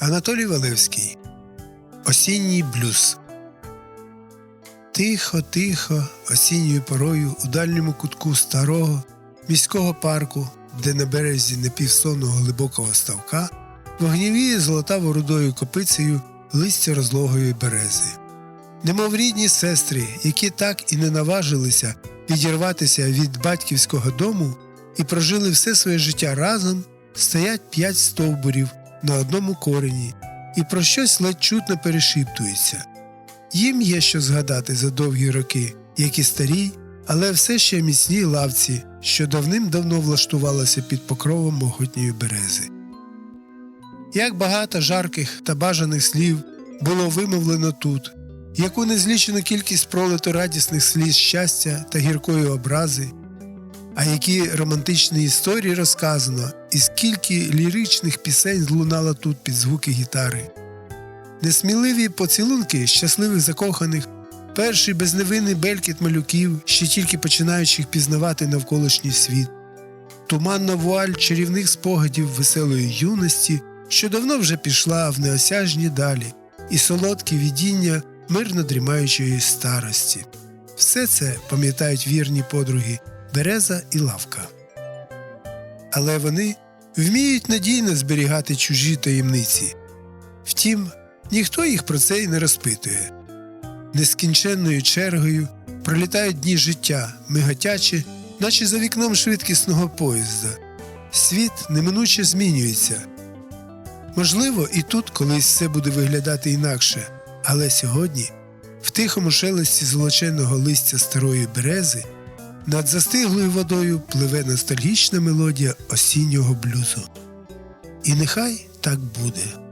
Анатолій Валевський Осінній блюз. Тихо, тихо, осінньою порою у дальньому кутку старого міського парку, де на березі напівсонного глибокого ставка вогнівіє золотаво рудою копицею листя розлогої берези. Немов рідні сестри, які так і не наважилися відірватися від батьківського дому і прожили все своє життя разом, стоять п'ять стовбурів на одному корені і про щось ледь чутно перешіптуються. Їм є що згадати за довгі роки, як і старій, але все ще міцній лавці, що давним-давно влаштувалася під покровом могутньої берези. Як багато жарких та бажаних слів було вимовлено тут, яку незлічену кількість пролито радісних сліз щастя та гіркої образи, а які романтичні історії розказано, і скільки ліричних пісень злунало тут під звуки гітари. Несміливі поцілунки щасливих закоханих, перший безневинний белькіт малюків, ще тільки починаючих пізнавати навколишній світ, туманна вуаль чарівних спогадів веселої юності, що давно вже пішла в неосяжні далі, і солодкі відіння мирно дрімаючої старості. Все це пам'ятають вірні подруги Береза і Лавка. Але вони вміють надійно зберігати чужі таємниці. Втім, ніхто їх про це й не розпитує. Нескінченною чергою пролітають дні життя, миготячі, наче за вікном швидкісного поїзда. Світ неминуче змінюється. Можливо, і тут колись все буде виглядати інакше, але сьогодні, в тихому шелесті золоченого листя старої берези, над застиглою водою пливе ностальгічна мелодія осіннього блюзу. І нехай так буде.